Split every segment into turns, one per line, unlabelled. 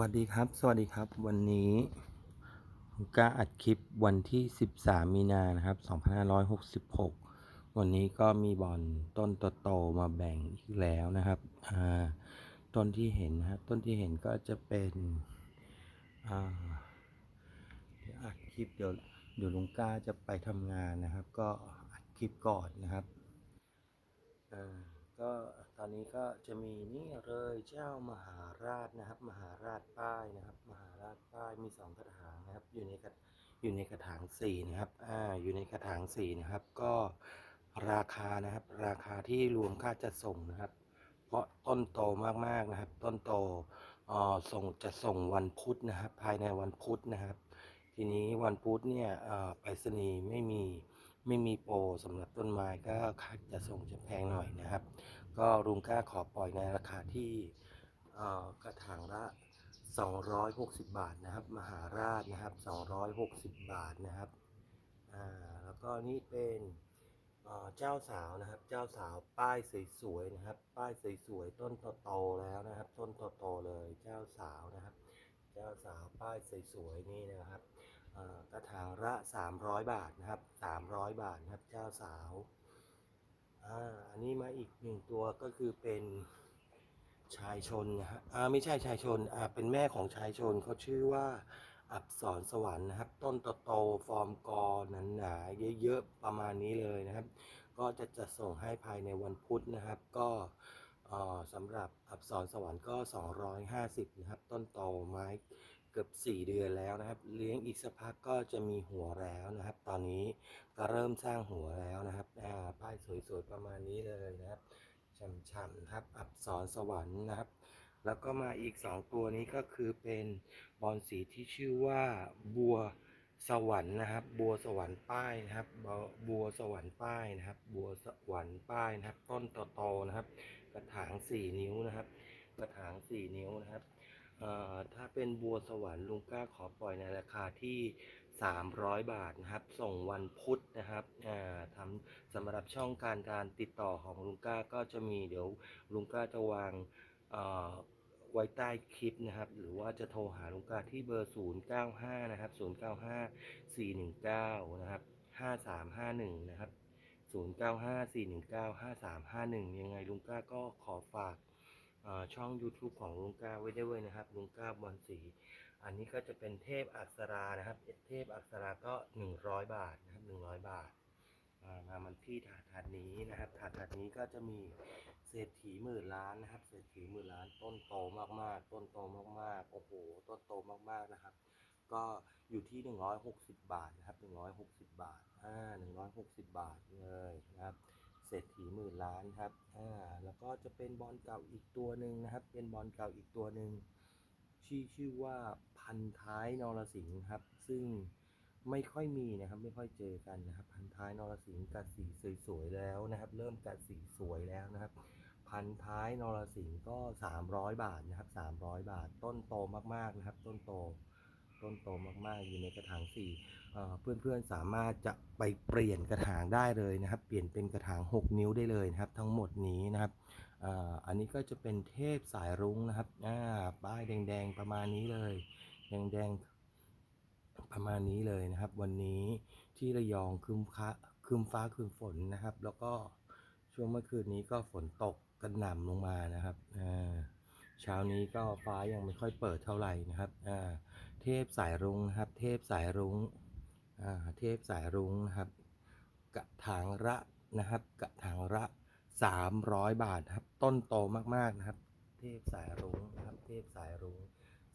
วัสดีครับ สวัสดีครับ วันนี้ผมกล้าอัดคลิปวันที่ 13 มีนานะครับ 2566 วันนี้ก็มีบอลต้นโตๆมาแบ่งอีกแล้วนะครับอ่าต้นที่เห็นนะครับ ต้นที่เห็นก็จะเป็นอ่าเดี๋ยวอัดคลิปเดี๋ยวเดี๋ยวลุงก้าจะไปทำงานนะครับ ก็อัดคลิปก่อนนะครับอ่า ก็ตอนนี้ก็จะมีนี่เลยเจ้ามหาราชนะครับ มหาราชป้ายนะครับ มหาราชป้ายมีสองกระถางนะครับ อยู่ในกระอยู่ในกระถางสี่นะครับอ่าอยู่ในกระถางสี่นะครับ ก็ราคานะครับ ราคาที่รวมค่าจัดส่งนะครับ เพราะต้นโตมากๆนะครับ ต้นโตอ่อส่งจะส่งวันพุธนะครับ ภายในวันพุธนะครับ ทีนี้วันพุธเนี่ยอ่อไปรษณีย์ไม่มี ไม่มีโปรสำหรับต้นไม้ก็ค่าจะส่งจะแพงหน่อยนะครับ ก็ลุงกล้าขอปล่อยในราคาที่กระถางละ 260 บาทนะครับ มหาราชนะครับ 260 บาทนะครับอ่าแล้วก็นี่เป็นเจ้าสาวนะครับ เจ้าสาวป้ายสวยๆนะครับ ป้ายสวยๆต้นโตๆแล้วนะครับ ต้นโตๆเลย เจ้าสาวนะครับ เจ้าสาวป้ายสวยๆนี่นะครับ กระถางละ300 บาทนะครับ 300 บาทนะครับเจ้าสาวอ่าอันนี้มาอีกหนึ่งตัวก็คือเป็นชายชนนะฮะอ่าไม่ใช่ชายชนอ่าเป็นแม่ของชายชนเขาชื่อว่าอับสรสวรรค์นะครับ ต้นโตๆฟอร์มกอหนาๆเยอะๆประมาณนี้เลยนะครับ ก็จะจะส่งให้ภายในวันพุธนะครับ ก็สำหรับอับสรสวรรค์ก็ 250นะครับต้นโตไม้ เกือบ 4 เดือนแล้วนะครับ เลี้ยงอีกสักพักก็จะมีหัวแล้วนะครับ ตอนนี้ก็เริ่มสร้างหัวแล้วนะครับอ่าป้ายสวยๆประมาณนี้เลยนะครับช่ำๆครับ อับสรสวรรค์นะครับ แล้วก็มาอีก 2 ตัวนี้ก็คือเป็นบอลสีที่ชื่อว่าบัวสวรรค์นะครับ บัวสวรรค์ป้ายนะครับ บัวสวรรค์ป้ายนะครับ บัวสวรรค์ป้ายนะครับ ต้นโตๆนะครับ กระถาง 4 นิ้วนะครับ กระถาง 4 นิ้วนะครับ ถ้าเป็นบัวสวรรค์ลุงก้าขอปล่อยในราคาที่ 300 บาทนะครับ ส่งวันพุธนะครับทำสำหรับช่องการการติดต่อของลุงก้าก็จะมีเดี๋ยวลุงก้าจะวางไว้ใต้คลิปนะครับ หรือว่าจะโทรหาลุงก้าที่เบอร์ 095 นะครับ 095 419 นะครับ 5351 นะครับ 095 419 5351 ยังไงลุงก้าก็ขอฝาก ช่อง YouTube ของลุงก้าไว้ได้วยนะครับลุงก้าบอลสีอันนี้ก็จะเป็นเทพอักษรานะครับ เทพอักษราก็100บาทนะครับ100บาทอ่ามามันที่ถาดถาดนี้นะครับถาดถาดนี้ก็จะมีเศรษฐีหมื่นล้านนะครับ เศรษฐีหมื่นล้านต้นโตมากๆ ต้นโตมากๆโอ้โหต้นโตมากๆนะครับ ก็อยู่ที่160บาทนะครับ160บาทอ่า160บาทเลยนะครับ ศรษฐีหมื่นล้านครับอ่าแล้วก็จะเป็นบอลเก่าอีกตัวหนึ่งนะครับ เป็นบอลเก่าอีกตัวหนึ่งชื่อชื่อว่าพันท้ายนรสิงห์ครับ ซึ่งไม่ค่อยมีนะครับ ไม่ค่อยเจอกันนะครับ พันท้ายนรสิงห์กัดสีสวยๆแล้วนะครับ เริ่มกัดสีสวยแล้วนะครับ พันท้ายนรสิงห์ก็ 300 บาทนะครับ 300 บาท ต้นโตมากๆนะครับ ต้นโต ต้นโตมากๆ อยู่ในกระถางสี่เพื่อนๆสามารถจะไปเปลี่ยนกระถางได้เลยนะครับ เปลี่ยนเป็นกระถาง 6 นิ้วได้เลยนะครับ ทั้งหมดนี้นะครับอ,อันนี้ก็จะเป็นเทพสายรุ้งนะครับป้ายแดงๆประมาณนี้เลยแดงๆประมาณนี้เลยนะครับ วันนี้ที่ระยองคืมฟ้าคืมฟ้าคืมฝนนะครับ แล้วก็ช่วงเมื่อคืนนี้ก็ฝนตกกระหน่ำลงมานะครับเช้านี้ก็ฟ้ายังไม่ค่อยเปิดเท่าไหร่นะครับอ่า เทพสายรุ้งนะครับ เทพสายรุ้งอ่าเทพสายรุ้งนะครับ กระถางละนะครับ กระถางละสามร้อยบาทครับ ต้นโตมากๆนะครับ เทพสายรุ้งนะครับ เทพสายรุ้ง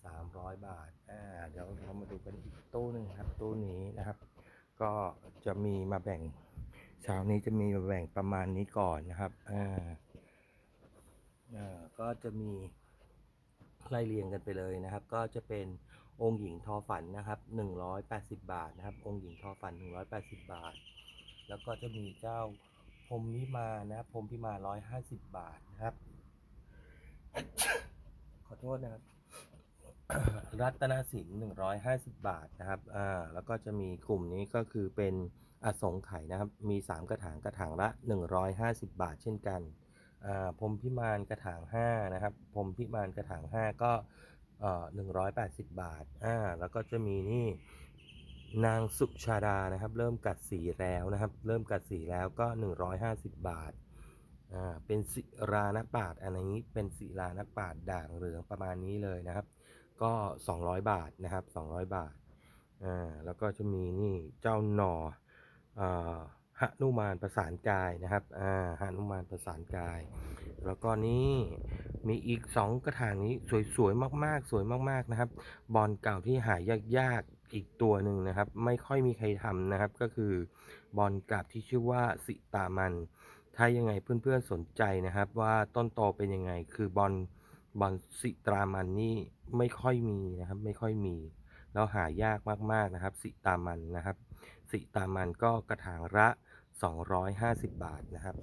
สามร้อยบาท อ่า เดี๋ยวเรามาดูกันอีกตู้หนึ่งครับ ตู้นี้นะครับ ก็จะมีมาแบ่งเช้านี้จะมีมาแบ่งประมาณนี้ก่อนนะครับ อ่า อ่า ก็จะมีไล่เรียงกันไปเลยนะครับ ก็จะเป็น องค์หญิงทอฝันนะครับ180บาทนะครับ องค์หญิงทอฝัน180บาท แล้วก็จะมีเจ้าพรมวิมานะครับพรมพิมาน150บาทนะครับ ขอโทษนะครับ รัตนสิน150บาทนะครับ อ่า แล้วก็จะมีกลุ่มนี้ก็คือเป็นอสงไขยนะครับ มี3กระถางกระถางละ150บาทเช่นกัน อ่าพรมพิมานกระถาง5นะครับพรมพิมานกระถาง5ก็ เอ่อหนึ่งร้อยแปดสิบบาทอ่าแล้วก็จะมีนี่นางสุชาดานะครับ เริ่มกัดสีแล้วนะครับ เริ่มกัดสีแล้วก็หนึ่งร้อยห้าสิบบาทอ่าเป็นศิรานปาดอันนี้เป็นศิรานปาดด่างเหลืองประมาณนี้เลยนะครับ ก็สองร้อยบาทนะครับสองร้อยบาทอ่าแล้วก็จะมีนี่เจ้าหนออ่า หนุมานประสานกายนะครับ อ่าหนุมานประสานกาย แล้วก็นี่มีอีกสองกระถางนี้สวยๆมากๆ สวยมากๆนะครับ บอลเก่าที่หายยากๆอีกตัวหนึ่งนะครับ ไม่ค่อยมีใครทำนะครับ ก็คือบอลกับที่ชื่อว่าสิตามัน ถ้ายังไงเพื่อนๆสนใจนะครับ ว่าต้นโตเป็นยังไง คือบอลบอลสิตรามันนี่ไม่ค่อยมีนะครับ ไม่ค่อยมี แล้วหายากมากๆนะครับ สิตามันนะครับ สิตามันก็กระถางละ 250 บาทนะครับ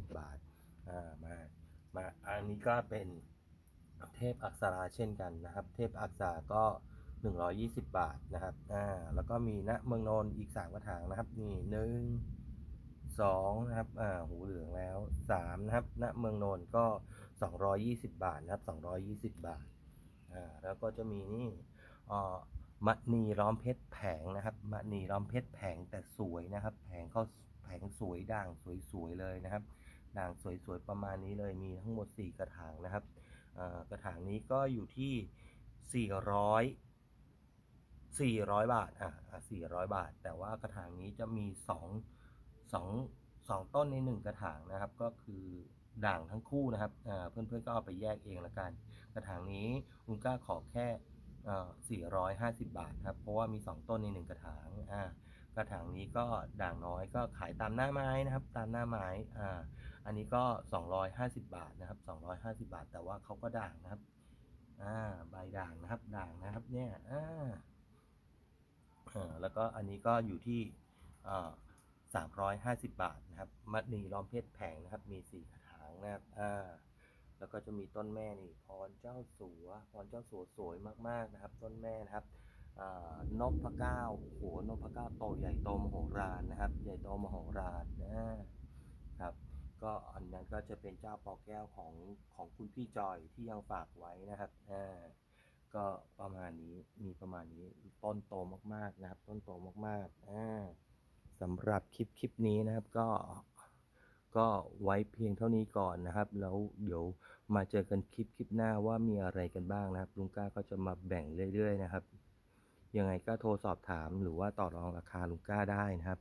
250 บาทอ่ามามาอันนี้ก็เป็นเทพอักษราเช่นกันนะครับ เทพอักษราก็ 120 บาทนะครับอ่าแล้วก็มีณเมืองนนท์อีก3กระถางนะครับนี่หนึ่งสองนะครับอ่าหูเหลืองแล้วสามนะครับณเมืองนนท์ก็ 220 บาทนะครับ 220 บาทอ่าแล้วก็จะมีนี่อ่า มณีล้อมเพชรแผงนะครับมณีล้อมเพชรแผงแต่สวยนะครับ แผงเขาแผงสวยด่างสวยๆเลยนะครับ ด่างสวยๆประมาณนี้เลยมีทั้งหมด 4 กระถางนะครับกระถางนี้ก็อยู่ที่ 400 400 บาทอ่าอ่า400 บาท แต่ว่ากระถางนี้จะมี 2 2 2 ต้นใน 1 กระถางนะครับ ก็คือด่างทั้งคู่นะครับเพื่อนๆก็เอาไปแยกเองละกัน กระถางนี้คุณก้าขอแค่ 450 บาทครับ เพราะว่ามี 2 ต้นใน 1 กระถางอ่ากระถางนี้ก็ด่างน้อยก็ขายตามหน้าไม้นะครับ ตามหน้าไม้อ่าอันนี้ก็ 250 บาทนะครับ 250 บาท แต่ว่าเขาก็ด่างนะครับอ่าใบด่างนะครับด่างนะครับเนี่ยอ่าเออแล้วก็อันนี้ก็อยู่ที่อ่า350 บาทนะครับมัดนีล้อมเพชรแผงนะครับ มี 4 กระถางนะครับอ่า แล้วก็จะมีต้นแม่นี่พรเจ้าสัวพรเจ้าสัวสวยมากๆนะครับ ต้นแม่นะครับนพพระเก้าโอ้โหนพพระเก้าโตใหญ่โตมโหฬารนะครับ ใหญ่โตมโหฬารนะครับ ก็อันนั้นก็จะเป็นเจ้าปอแก้วของของคุณพี่จอยที่ยังฝากไว้นะครับอ่าก็ประมาณนี้มีประมาณนี้ต้นโตมากๆนะครับ ต้นโตมากๆอ่าสำหรับคลิปคลิปนี้นะครับก็ ก็ไว้เพียงเท่านี้ก่อนนะครับ แล้วเดี๋ยวมาเจอกันคลิปคลิปหน้าว่ามีอะไรกันบ้างนะครับ ลุงก้าก็จะมาแบ่งเรื่อย ๆ นะครับ ยังไงก็โทรสอบถามหรือว่าต่อรองราคาลุงก้าได้นะครับ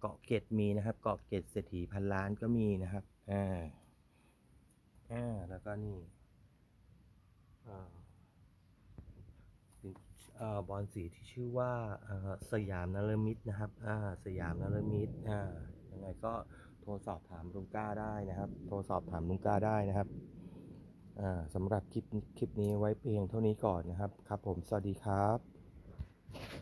เกาะเกร็ดมีนะครับ เกาะเกร็ดเศรษฐีพันล้านก็มีนะครับอ่าอ่าแล้วก็นี่อ่าสินเอ่อบอลสีที่ชื่อว่าอ่าสยามนารมิตรนะครับอ่าสยามนารมิตรอ่า ยังไงก็โทรสอบถามลุงก้าได้นะครับ โทรสอบถามลุงก้าได้นะครับอ่าสำหรับคลิปคลิปนี้ไว้เพียงเท่านี้ก่อนนะครับ ครับผม สวัสดีครับ